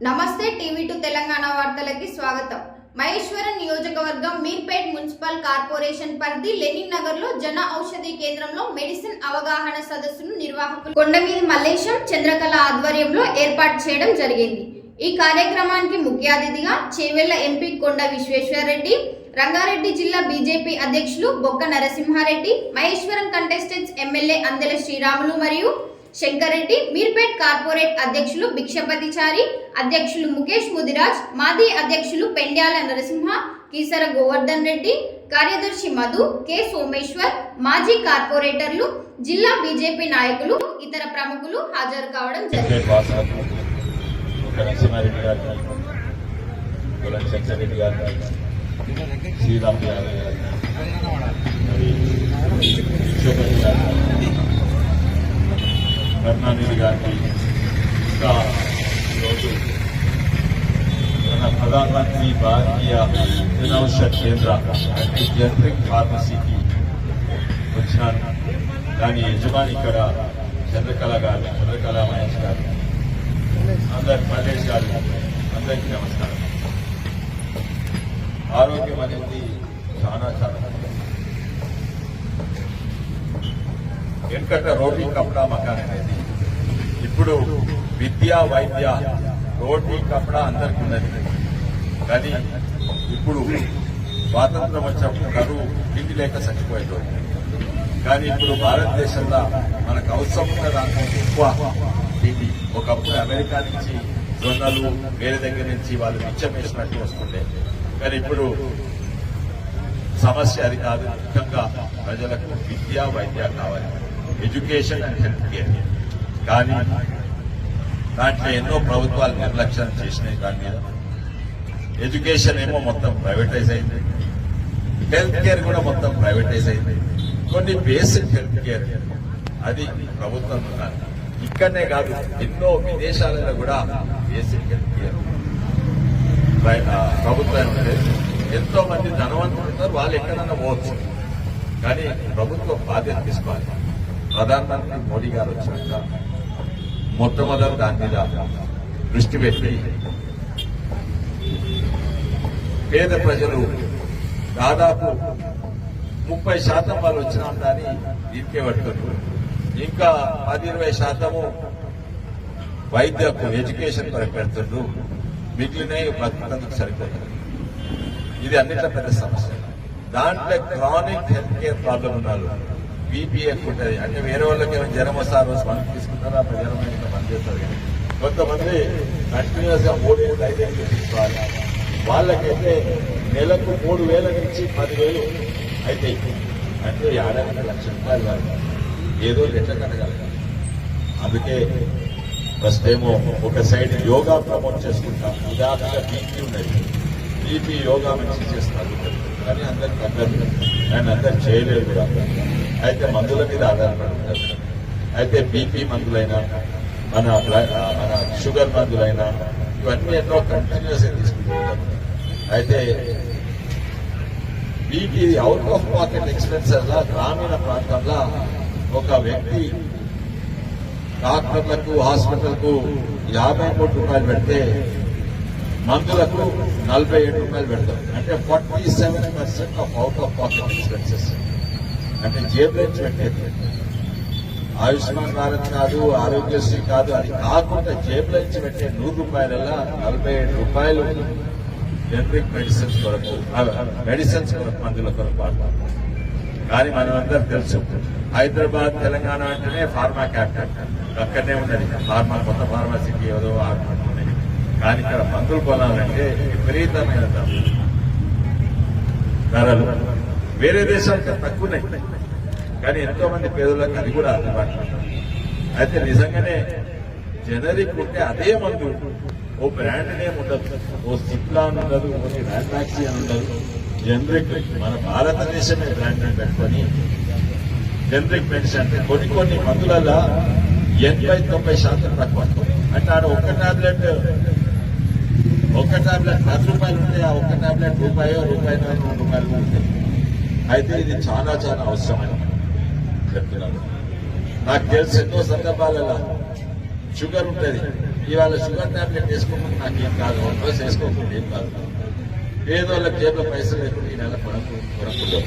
నమస్తే TV to Telangana వార్తలకి స్వాగతం. మహేశ్వరం నియోజకవర్గం మీర్పేట్ మున్సిపల్ కార్పొరేషన్ పరిధి లెనిన్ నగర్లో జన ఔషధి కేంద్రంలో మెడిసిన్ అవగాహన సదస్సును నిర్వాహకులు కొండమీది మల్లేశం చంద్రకళ ఆధ్వర్యంలో ఏర్పాటు చేయడం జరిగింది. ఈ కార్యక్రమానికి ముఖ్య అతిథిగా చేవెళ్ళ ఎంపీ కొండ విశ్వేశ్వరరెడ్డి రంగారెడ్డి జిల్లా బీజేపీ అధ్యక్షులు బొక్క నరసింహారెడ్డి మహేశ్వరం కంటెస్టెంట్స్ ఎమ్మెల్యే అందెల శ్రీరాములు మరియు శంకరెడ్డి మీర్పేట్ కార్పొరేట్ అధ్యక్షులు భిక్షపతిచారి అధ్యక్షులు ముఖేష్ ముదిరాజ్ మాజీ అధ్యక్షులు పెండ్యాల నరసింహ కీసర గోవర్ధన్ రెడ్డి కార్యదర్శి మధు కె సోమేశ్వర్ మాజీ కార్పొరేటర్లు జిల్లా బీజేపీ నాయకులు ఇతర ప్రముఖులు హాజరు కావడం జరిగింది. కరుణానిధి గారికి ఇంకా ఈరోజు మన ప్రధానమంత్రి భారతీయ జనౌషధ్ కేంద్ర అంటే జనరిక్ ఫార్మసీకి వచ్చినాను దాని యజమాని ఇక్కడ చంద్రకళ గారు చంద్రకళ మహేష్ గారు అందరి మల్లేష్ గారు అందరికీ నమస్కారం ఆరోగ్యం అనేది చాలా చాలా ముఖ్యం. వెనుకట రోటీ కపడా మకాన్ అనేది ఇప్పుడు విద్య వైద్య రోటీ కప్పుడ అందరికీ ఉన్నది. కానీ ఇప్పుడు స్వాతంత్రం వచ్చినప్పుడు కరువు తిండి లేక చచ్చిపోయేటోడు కానీ ఇప్పుడు భారతదేశంలో మనకు అవసరం ఉన్న దాంట్లో ఎక్కువ తిండి. ఒకప్పుడు అమెరికా నుంచి జొన్నలు వేరే దగ్గర నుంచి వాళ్ళు మిచ్చం వేసినట్టు వస్తుండే. కానీ ఇప్పుడు సమస్య అది కాదు. ముఖ్యంగా ప్రజలకు విద్య వైద్య కావాలి. ఎడ్యుకేషన్ అండ్ హెల్త్ కేర్ కానీ దాంట్లో ఎన్నో ప్రభుత్వాలు నిర్లక్ష్యం చేసినాయి దాని మీద. ఎడ్యుకేషన్ ఏమో మొత్తం ప్రైవేటైజ్ అయింది. హెల్త్ కేర్ కూడా మొత్తం ప్రైవేటైజ్ అయింది. కొన్ని బేసిక్ హెల్త్ కేర్ అది ప్రభుత్వం ఉండాలి ఇక్కడనే కాదు ఎన్నో విదేశాలలో కూడా బేసిక్ హెల్త్ కేర్ ప్రభుత్వం ఉండేది. ఎంతో మంది ధనవంతులు ఉన్నారు వాళ్ళు ఎక్కడన్నా పోవచ్చు. కానీ ప్రభుత్వం బాధ్యత తీసుకోవాలి. ప్రధానమంత్రి మోడీ గారు వచ్చాక మొట్టమొదటి దాని మీద దృష్టి పెట్టి పేద ప్రజలు దాదాపు ముప్పై శాతం వాళ్ళు వచ్చిన దాన్ని దీనికే పడుతున్నారు ఇంకా పది ఇరవై శాతము వైద్యకు ఎడ్యుకేషన్ కొరకు పెడుతుండ్రు. మిగిలినవి బతుకుతందుకు సరిపోతుంది. ఇది అన్నిట్లో పెద్ద సమస్య. దాంట్లో క్రానిక్ హెల్త్ కేర్ ప్రాబ్లం ఉన్నారు. బీపీ ఎక్కువ ఉంటుంది అంటే వేరే వాళ్ళకి ఏమైనా జ్వరం వస్తే ఆ రోజు మందు తీసుకుంటారా? అప్పుడు జ్వరం ఇంకా పని చేస్తారు కానీ కొంతమంది కంటిన్యూస్గా మూడేళ్ళు ఐదేళ్ళు తీసుకోవాలి. వాళ్ళకైతే నెలకు మూడు వేల నుంచి పదివేలు అయితే అంటే ఏడాది లక్ష రూపాయలు కాదు ఏదో ఎట్లా కట్టగలగాలి అందుకే ఫస్ట్ ఏమో ఒక సైడ్ యోగా ప్రమోట్ చేసుకుంటాం. ఉదాహరణగా బీపీ ఉన్నది. బీపీ యోగా మంచి చేస్తారు. కానీ అందరికి అందరు అండ్ అందరు చేయలేరు కూడా. అయితే మందుల మీద ఆధారపడుతుంది అయితే బీపీ మందులైనా మన మన షుగర్ మందులైనా ఇవన్నీ ఎన్నో కంటిన్యూస్ తీసుకుంటుంటారు అయితే BP out of pocket expenses లా గ్రామీణ ప్రాంతంలో ఒక వ్యక్తి డాక్టర్లకు హాస్పిటల్కు యాభై మూడు రూపాయలు పెడితే మందులకు నలభై ఏడు రూపాయలు పెడతాం అంటే forty seven percent of out of pocket expenses అంటే జేబులో నుంచి పెట్టేది ఆయుష్మాన్ భారత్ కాదు ఆరోగ్యశ్రీ కాదు అది కాకుండా జేబులోంచి పెట్టే నూరు రూపాయలలో నలభై ఏడు రూపాయలు జనరిక్ మెడిసిన్స్ కొరకు మెడిసిన్స్ కొరకు మందుల కొరకు వాడతాం. కానీ మనమందరం తెలుసు హైదరాబాద్ తెలంగాణ అంటేనే ఫార్మా క్యాపిటల్ అక్కడనే ఉన్నది ఫార్మా కొత్త ఫార్మసీకి ఏదో ఆడుకుంటున్నాయి కానీ ఇక్కడ మందులు కొనాలంటే విపరీతమైన ధరలు. వేరే దేశాలకి తక్కువనే కానీ ఎంతో మంది పేదలకు అది కూడా అందుబాటులో అయితే నిజంగానే జనరిక్ ఉంటే అదే మందు ఓ బ్రాండ్ నేమ్ ఉండదు. ఓ సిప్లాన్ ఉండదు ఓ రాటాక్సీ అని ఉండదు. జనరిక్ మన భారతదేశమే బ్రాండ్ పెట్టుకొని జనరిక్ మెడిసిన్ అంటే కొన్ని కొన్ని మందులలో ఎనభై తొంభై శాతం తక్కువ. అంటే ఆడ ఒక్క టాబ్లెట్ ఒక్క టాబ్లెట్ పది రూపాయలు ఉంటే ఆ ఒక్క టాబ్లెట్ రూపాయో రూపాయి రెండు రూపాయలు ఉంటుంది అయితే ఇది చాలా చాలా అవసరమైన చెప్తున్నాను నాకు తెలిసి ఎన్నో సందర్భాలలో షుగర్ ఉంటుంది. ఇవాళ షుగర్ టాబ్లెట్ వేసుకోకుండా నాకు ఏం కాదు. ఒక రోజు వేసుకోకుండా ఏం కాదు. పేదోళ్ళకి జేబులో పైసలు లేకుండా ఈ నెల కొనకు కొనకుండా